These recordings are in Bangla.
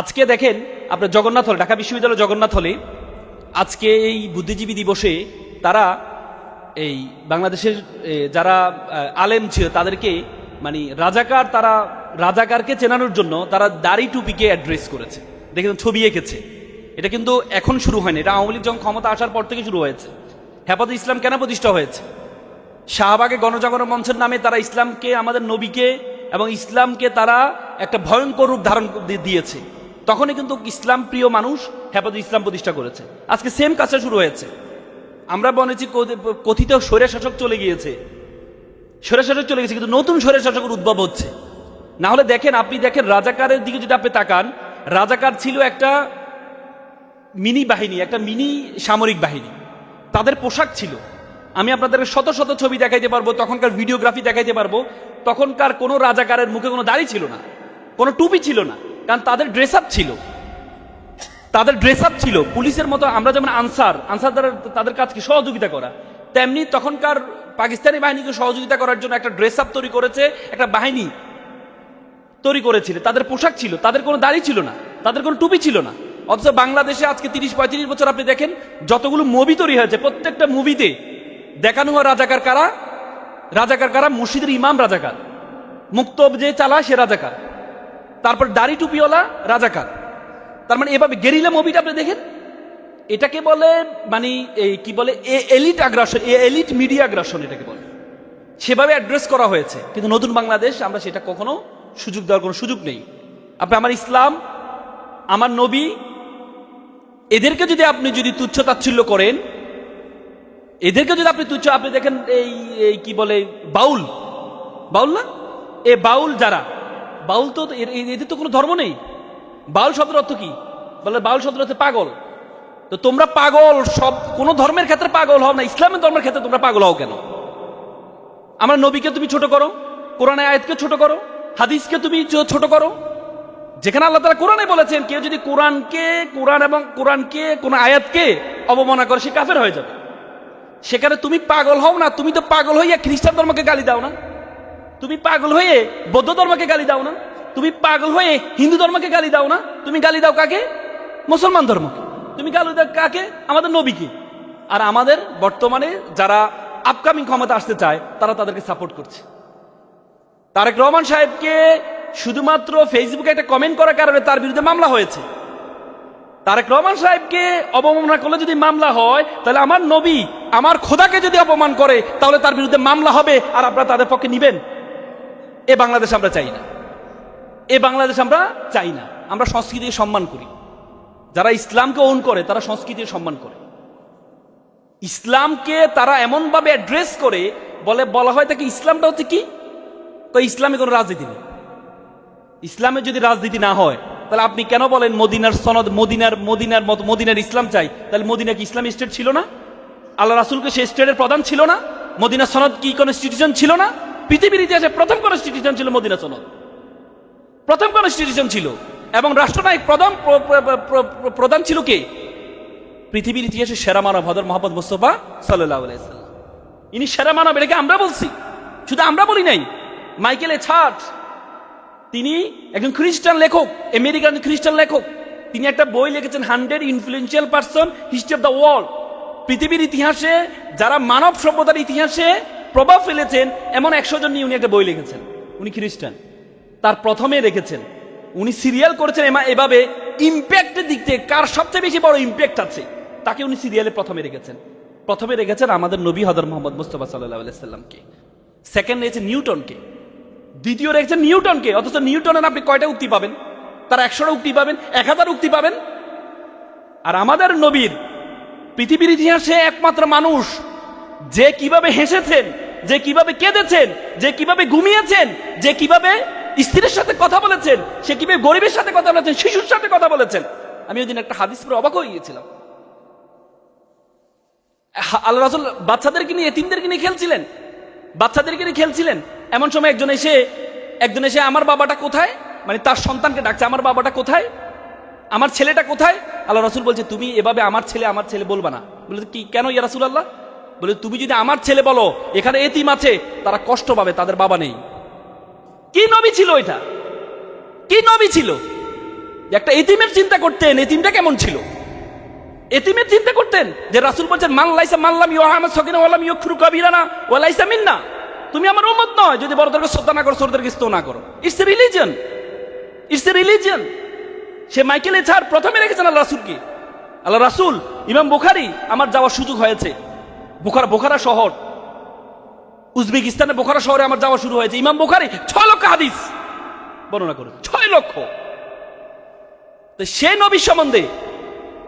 আজকে দেখেন, আপনার জগন্নাথ হল, ঢাকা বিশ্ববিদ্যালয় জগন্নাথ হলে, আজকে এই বুদ্ধিজীবী দিবসে তারা এই বাংলাদেশের যারা আলেম ছিল, তাদেরকে মানে রাজাকার, তারা রাজাকারকে চেনানোর জন্য তারা দাড়ি টুপিকে অ্যাড্রেস করেছে। দেখেন, ছবি এঁকেছে। এটা কিন্তু এখন শুরু হয়নি। এটা আওয়ামী লীগ যখন ক্ষমতা আসার পর থেকে শুরু হয়েছে। হেফাজত ইসলাম কেন প্রতিষ্ঠা হয়েছে? শাহবাগে গণজাগরণ মঞ্চের নামে তারা ইসলামকে, আমাদের নবীকে এবং ইসলামকে তারা একটা ভয়ঙ্কর রূপ ধারণ দিয়েছে। তখনই কিন্তু ইসলাম প্রিয় মানুষ হেফাজত ইসলাম প্রতিষ্ঠা করেছে। আজকে সেম কাজটা শুরু হয়েছে। আমরা বলেছি কথি- কথিত স্বৈরা শাসক চলে গিয়েছে। স্বৈরা শাসক চলে গেছে কিন্তু নতুন স্বৈরা শাসকের উদ্ভব হচ্ছে। না হলে দেখেন, আপনি দেখেন রাজাকারের দিকে যদি আপনি তাকান, রাজাকার ছিল একটা মিনি বাহিনী, একটা মিনি সামরিক বাহিনী। তাদের পোশাক ছিল। আমি আপনাদের শত শত ছবি দেখাইতে পারব, তখনকার ভিডিওগ্রাফি দেখাইতে পারব। তখনকার কোনো রাজাকারের মুখে কোনো দাড়ি ছিল না। কোনো টুপি ছিল না। কারণ তাদের ড্রেস আপ ছিল। তাদের ড্রেস আপ ছিল। পুলিশের মতো আমরা যেমন আনসার আনসার দ্বারা তাদের কাজকে সহযোগিতা করা। তেমনি তখনকার পাকিস্তানি বাহিনীকে সহযোগিতা করার জন্য একটা ড্রেস আপ তৈরি করেছে, একটা বাহিনী তৈরি করেছিল। তাদের পোশাক ছিল, তাদের কোনো দাড়ি ছিল না, তাদের কোনো টুপি ছিল না। অথচ বাংলাদেশে আজকে তিরিশ, পঁয়ত্রিশ বছর আপনি দেখেন, যতগুলো মুভি তৈরি হয়েছে, প্রত্যেকটা মুভিতে দেখানো হয় রাজাকার কারা? রাজাকার কারা? মসজিদের ইমাম রাজাকার। মুক্ত যে চালায় সে রাজাকার। তারপর দাড়ি টুপিওয়ালা রাজাকার। তার মানে এভাবে গেরিলা মুভিটা আপনি দেখেন? এটাকে বলে মানে এই কি বলে, এ এলিট আগ্রাসন এ এলিট মিডিয়া আগ্রাসন এটাকে বলে। সেভাবে অ্যাড্রেস করা হয়েছে। কিন্তু নতুন বাংলাদেশ, আমরা সেটা কখনো সুযোগ দেওয়ার কোনো সুযোগ নেই। আপনি আমার ইসলাম, আমার নবী, এদেরকে যদি আপনি যদি তুচ্ছ তাচ্ছিল্য করেন, এদেরকে যদি আপনি তুচ্ছ, আপনি দেখেন এই এই কি বলে, বাউল। বাউল না? এ বাউল যারা বাউল তো এর- এ- এদের তো কোনো ধর্ম নেই। বাউল শব্দের অর্থ কি? বলে বাউল শব্দের হচ্ছে পাগল। তো তোমরা পাগল সব কোন ধর্মের ক্ষেত্রে পাগল হও না, ইসলামের ধর্মের ক্ষেত্রে তোমরা পাগল হও কেন? আমার নবীকে তুমি ছোট করো, কোরআনে আয়াতকে ছোট করো, হাদিসকে তুমি ছোট করো। যেখানে আল্লাহ তালা কোরআনে বলেছেন, কেউ যদি কোরআনকে কোরআন এবং কোরআনকে, কোন আয়াতকে অবমাননা করে, সে কাফের হয়ে যাবে। সেখানে তুমি পাগল হও না, তুমি তো পাগল হইয়া খ্রিস্টান ধর্মকে গালি দাও না। তুমি পাগল হয়ে বৌদ্ধ ধর্মকে গালি দাও না? তুমি পাগল হয়ে হিন্দু ধর্মকে গালি দাও না? তুমি গালি দাও কাকে? মুসলমান ধর্মকে। তুমি গালি দাও কাকে? আমাদের নবীকে। আর আমাদের বর্তমানে যারা আপকামিং ক্ষমতা আসতে চায়, তারা তাদেরকে সাপোর্ট করছে। তারেক রহমান সাহেবকে শুধুমাত্র ফেসবুকে একটা কমেন্ট করার কারণে তার বিরুদ্ধে মামলা হয়েছে। তারেক রহমান সাহেবকে অবমাননা করলে যদি মামলা হয়, তাহলে আমার নবী, আমার খোদাকে যদি অপমান করে, তাহলে তার বিরুদ্ধে মামলা হবে, আর আপনারা তাদের পক্ষে নিবেন। এ বাংলাদেশ আমরা চাই না। এ বাংলাদেশ আমরা চাই না। আমরা সংস্কৃতিকে সম্মান করি। যারা ইসলামকে ওন করে, তারা সংস্কৃতিকে সম্মান করে। ইসলামকে তারা এমনভাবে অ্যাড্রেস করে, বলে, বলা হয় তাকে ইসলামটা হচ্ছে কি? তো ইসলামে কোনো রাজনীতি নেই। ইসলামে যদি রাজনীতি না হয়, তাহলে আপনি কেন বলেন মদিনার সনদ, মদিনার মদিনার মত, মদিনার ইসলাম চাই? তাহলে মদিনা কি ইসলামী স্টেট ছিল না? আল্লাহ রাসুলকে সে স্টেটের প্রধান ছিল না? মদিনা সনদ কি কনস্টিটিউশন ছিল না? পৃথিবীর ইতিহাসে প্রথম কনস্টিটিউশন ছিল মদিনা সনদ। প্রথম কনস্টিটিউশন ছিল। এবং রাষ্ট্রনায়ক প্রধান প্র- প্র- প্র- প্র- প্রধান ছিল কে? পৃথিবীর ইতিহাসে সেরা মানব হদর মোহাম্মদ মুস্তফা সাল্লাহ আলাইসাল্লাম ইনি সেরা মানব, এটাকে আমরা বলছি। শুধু আমরা বলি নাই। মাইকেল এ ছাট, তিনি একজন খ্রিস্টান লেখক, আমেরিকান খ্রিস্টান লেখক। তিনি একটা বই লিখেছেন, hundred influential person, history of the world. পৃথিবীর ইতিহাসে, যারা মানব সভ্যতার ইতিহাসে প্রভাব ফেলেছেন, এমন একশো জন নিয়ে উনি একটা বই লিখেছেন। উনি খ্রিস্টান। তার প্রথমে রেখেছেন উনি সিরিয়াল করেছেন এমা- এভাবে ইম্প্যাক্টের দিক থেকে কার সবচেয়ে বেশি বড় ইম্প্যাক্ট আছে, তাকে উনি সিরিয়ালে প্রথমে রেখেছেন। প্রথমে রেখেছেন আমাদের নবী হদর মোহাম্মদ মুস্তফা সাল্লাহ আলাইসাল্লামকে সেকেন্ড রেখেছেন নিউটনকে। দ্বিতীয় রেখেছেন নিউটনকে, অথচ নিউটনের আপনি কয়টা উক্তি পাবেন? তার একশোটা উক্তি পাবেন, এক হাজার উক্তি পাবেন। আর আমাদের নবীর পৃথিবীর ইতিহাসে একমাত্র মানুষ যে কীভাবে হেসেছেন, যে কীভাবে কেঁদেছেন, যে কীভাবে ঘুমিয়েছেন, যে কীভাবে স্ত্রীর সাথে কথা বলেছেন, সে কীভাবে গরিবের সাথে কথা বলেছেন, শিশুর সাথে কথা বলেছেন, আমি ওই দিন একটা হাদিস পরে অবাক হয়ে গিয়েছিলাম। আল্লাহ রাসুল বাচ্চাদেরকে নিয়ে, এতিমদেরকে নিয়ে খেলছিলেন। বাচ্চাদেরকে নিয়ে খেলছিলেন। এমন সময় একজন এসে একজন এসে, আমার বাবাটা কোথায়? মানে তার সন্তানকে ডাকছে, আমার বাবাটা কোথায়? আমার ছেলেটা কোথায়? আল্লাহ রাসুল বলছে, তুমি এভাবে আমার ছেলে আমার ছেলে বলবা না। বলে, কি, কেন ইয়া রাসুল আল্লাহ বলে, তুমি যদি আমার ছেলে বলো, এখানে এতিম আছে, তারা কষ্ট পাবে, তাদের বাবা নেই। কি নবী ছিল এটা? কি নবী ছিল? একটা এতিমের চিন্তা করতেন, এতিমটা কেমন ছিল? এতিমের চিন্তা করতেন যে রাসুল বলছেন, মান লাইসা মাল্লাম ইউ আহমদ সকিনা ওয়ালাম ইউখরু কাবিরানা ওয়া লাইসা মিন্না। তুমি আমার উম্মত নয়, যদি বড়দেরকে শ্রদ্ধা না করো, ছোটদেরকে স্তব না করো। It's a religion it's a religion say Michael এছাড় প্রথমে রেখেছেন আল্লাহ রাসুলকে। আল্লাহ রাসুল, ইমাম বুখারি, আমার যাওয়ার সুযোগ হয়েছে। বুখারা, বোখারা শহর। উজবেকিস্তানে বোখারা শহরে আমার যাওয়া শুরু হয়েছে। ইমাম বুখারি, ছয় লক্ষ হাদিস। বর্ণনা করে ছয় লক্ষ। সে নবী সম্বন্ধে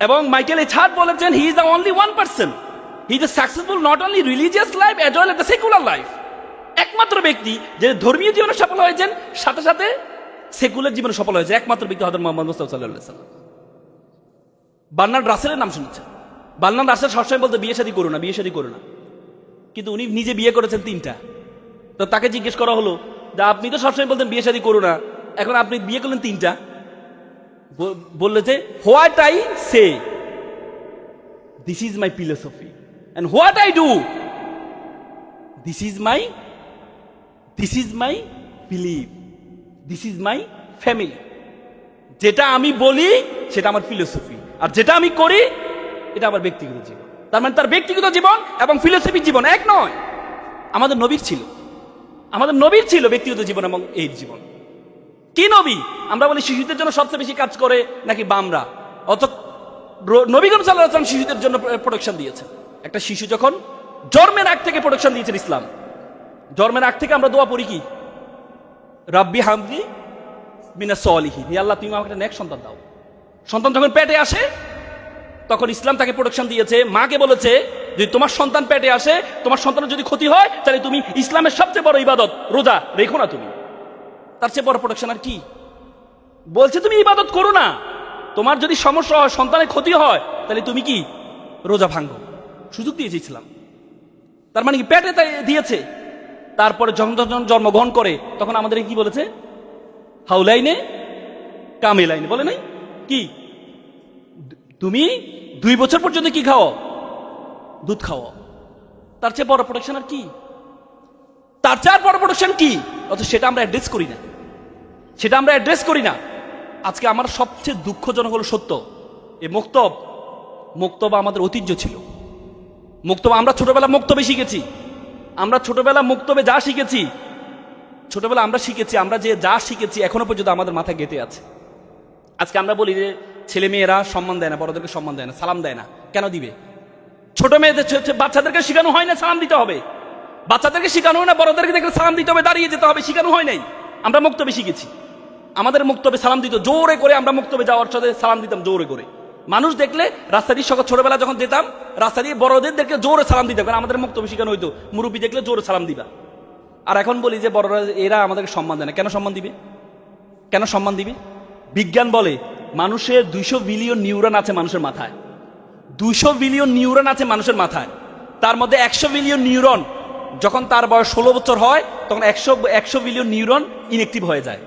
এবং মাইকেল এছাড় বলেছেন he is the only one person he is successful not only religious life as well the secular life একমাত্র ব্যক্তি যে ধর্মীয় জীবনে সফল হয়েছেন, সাথে সাথে সেকুলার জীবনে সফল হয়েছে। একমাত্র ব্যক্তি হজরত মোহাম্মদ মুস্তাফা সাল্লাহ সাল্লাম বার্নার্ড রাসেলের নাম শুনেছেন। বার্নার্ড রাসেল সবসময় বলতে, বিয়ে শাদী করো না, বিয়ে শাদী করো না। কিন্তু উনি নিজে বিয়ে করেছেন তিনটা। তো তাকে জিজ্ঞেস করা হলো যে আপনি তো সবসময় বলতেন, বিয়ে শাদী করো না। এখন আপনি বিয়ে করলেন তিনটা। বললে যে, what I say? This is my philosophy and what I do? This is my this is my believe this is my family যেটা আমি বলি, সেটা আমার ফিলোসফি আর যেটা আমি করি এটা আমার ব্যক্তিগত জীবন। তার মানে তার ব্যক্তিগত জীবন এবং ফিলোসফিক জীবন এক নয়। আমাদের নবীর ছিল। আমাদের নবীর ছিল ব্যক্তিগত জীবন এবং এই জীবন। কি নবী? আমরা বলি শিশুদের জন্য সবচেয়ে বেশি কাজ করে নাকি বামরা? অত নবীগণ সাল্লাহ শিশুদের জন্য প্রোটেকশন দিয়েছে একটা শিশু যখন জন্মের আগ থেকে প্রোটেকশন দিয়েছেন ইসলাম, জন্মের আগ থেকে আমরা দোয়া পড়ি কি? রাব্বি হামদি মিনা সলিহি আল্লাহ, তুমি আমাকে নেক সন্তান দাও। সন্তান যখন পেটে আসে তখন ইসলাম তাকে প্রোটেকশন দিয়েছে। মাকে বলেছে, যদি তোমার সন্তান পেটে আসে, তোমার সন্তানের যদি ক্ষতি হয়, তাহলে তুমি ইসলামের সবচেয়ে বড় ইবাদত, রোজা, রেখো না তুমি। তার চেয়ে বড় প্রোটেকশন আর কি? বলছে, তুমি ইবাদত করো না। তোমার যদি সমস্যা হয়, সন্তানের ক্ষতি হয়, তাহলে তুমি কি? রোজা ভাঙ্গো সুযোগ দিয়েছে ইসলাম। তার মানে কি, পেটে তাই দিয়েছে। তারপরে যখন যখন জন্মগ্রহণ করে, তখন আমাদের কি বলেছে? হাউলাইনে কামেলাইনে, বলে নাই? কি? তুমি দুই বছর পর্যন্ত কি খাও? দুধ খাও। তার চেয়ে বড় প্রোটেকশন আর কি? তার চেয়ে আর বড় প্রোটেকশন কি? অথচ সেটা আমরা অ্যাড্রেস করি না। সেটা আমরা অ্যাড্রেস করি না। আজকে আমার সবচেয়ে দুঃখজনক হলো সত্য। এ মুক্তব মুক্তব আমাদের ঐতিহ্য ছিল। মুক্তব, আমরা ছোটবেলা মুক্তবে শিখেছি। আমরা ছোটবেলা মুক্তবে যা শিখেছি, ছোটবেলা আমরা শিখেছি, আমরা যে যা শিখেছি এখনও পর্যন্ত আমাদের মাথায় গেঁথে আছে। আজকে আমরা বলি যে ছেলে মেয়েরা সম্মান দেয় না, বড়দেরকে সম্মান দেয় না, সালাম দেয় না। কেন দিবে? ছোট মেয়েদের বাচ্চাদেরকে শেখানো হয় না, সালাম দিতে হবে। বাচ্চাদেরকে শেখানো হয় না, বড়দেরকে দেখলে সালাম দিতে হবে, দাঁড়িয়ে যেতে হবে, শেখানো হয় নাই। আমরা মুক্তবে শিখেছি। আমাদের মুক্তবে সালাম দিত, জোরে করে আমরা মুক্তবে যাওয়ার সাথে সালাম দিতাম, জোরে করে। মানুষ দেখলে রাস্তা দিয়ে সকাল ছোটবেলা যখন যেতাম, রাস্তা দিয়ে বড়দেরকে জোরে সালাম দিতাম কারণ আমাদের মুক্তবে শেখানো হইতো, মুরব্বী দেখলে জোরে সালাম দিবা। আর এখন বলি যে বড়রা, এরা আমাদেরকে সম্মান দেয় না। কেন সম্মান দিবে? কেন সম্মান দিবে? বিজ্ঞান বলে মানুষের দুইশো বিলিয়ন নিউরন আছে মানুষের মাথায়। দুইশো বিলিয়ন নিউরন আছে মানুষের মাথায়। তার মধ্যে একশো বিলিয়ন নিউরন যখন তার বয়স ষোলো বছর হয়, তখন একশো একশো বিলিয়ন নিউরন ইনএক্টিভ হয়ে যায়।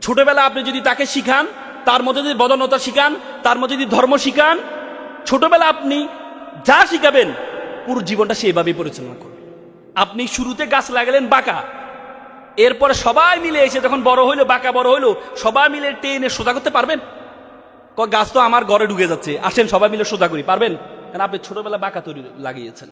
ছোটবেলা আপনি যদি তাকে শিখান, তার মধ্যে যদি বদনতা শিখান, তার মধ্যে যদি ধর্ম শিখান ছোটবেলা আপনি যা শিখাবেন, পুরো জীবনটা সেভাবেই পরিচালনা করবে। আপনি শুরুতে গাছ লাগালেন বাঁকা। এরপরে সবাই মিলে এসে যখন বড় হইল, বাঁকা বড় হইল, সবাই মিলে টেনে সোজা করতে পারবেন? গাছ তো আমার ঘরে ঢুকে যাচ্ছে। আসেন সবাই মিলে সোজা করি, পারবেন? কারণ আপনি ছোটবেলা বাঁকা তৈরি লাগিয়েছেন।